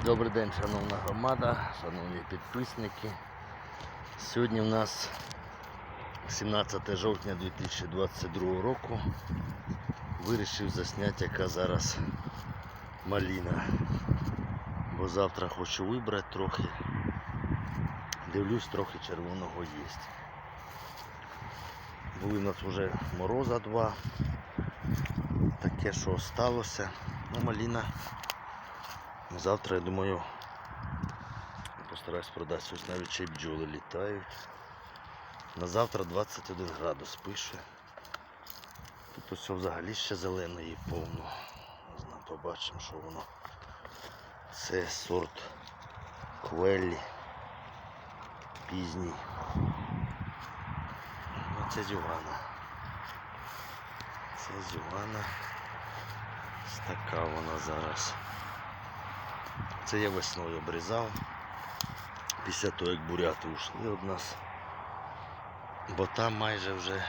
Добрий день, шановна громада, шановні підписники. Сьогодні в нас 17 жовтня 2022 року. Вирішив засняти, яка зараз маліна. Бо завтра хочу вибрати трохи. Дивлюсь, трохи червоного є. Були в нас вже мороза два. Таке, що сталося. Ну, маліна Завтра, я думаю, постараюсь продати. Ось навіть ще й бджоли літають. На завтра 21 градус пише. Тут ось взагалі ще зеленої повно. Не знаю, побачимо, що воно. Це сорт квеллі. Пізній. Ну, це зюгана. Це зюгана. Така вона зараз. Це я весною обрізав. Після того, як буряти ушли від нас. Бо там майже вже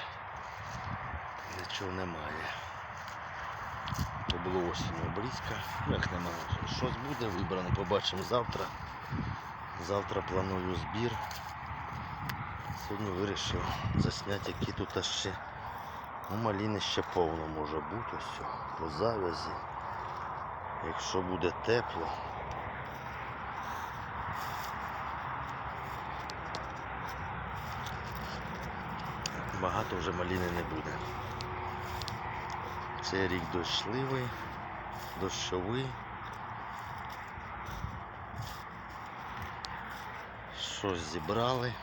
нічого немає. То було осінь. Ну, Як немає. Щось буде вибрано, побачимо завтра. Завтра планую збір. Сьогодні вирішив засняти, які тут ще ну, маліни ще повно може бути. Ось по завязі. Якщо буде тепло. Багато вже маліни не буде. Цей рік дощливий, дощовий. Щось зібрали.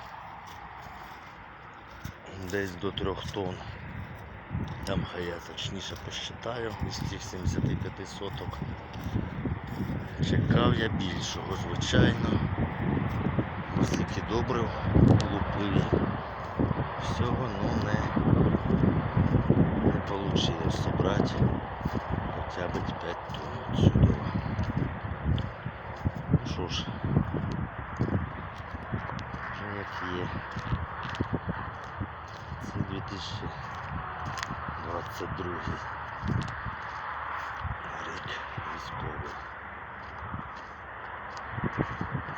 Десь до трьох тонн. Там хай я точніше посчитаю із тих 75 соток. Чекав я більшого, звичайно. Бо стільки добрив лупив. Всього ну не, не вийшло зібрати хоча б 5 тонн отсюди. Що ж, вже як є. Це 2022 рік військовий.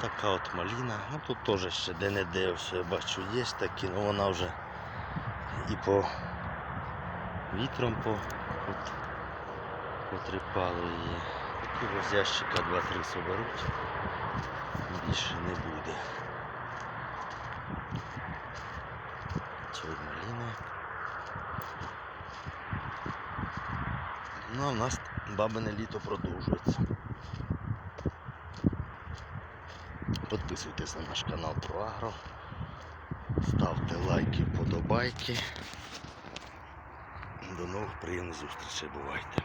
Така от маліна. Ну тут теж ще де-не-де все я бачу є такі, але вона вже і по вітром по от, потріпало її. Такі ось ящика 2-3 соберуть. Більше не буде. Цієї маліни. Ну а в нас бабине літо продовжується. Підписуйтесь на наш канал про Агро. Ставте лайки, вподобайки. До нових приємних зустрічей. Бувайте.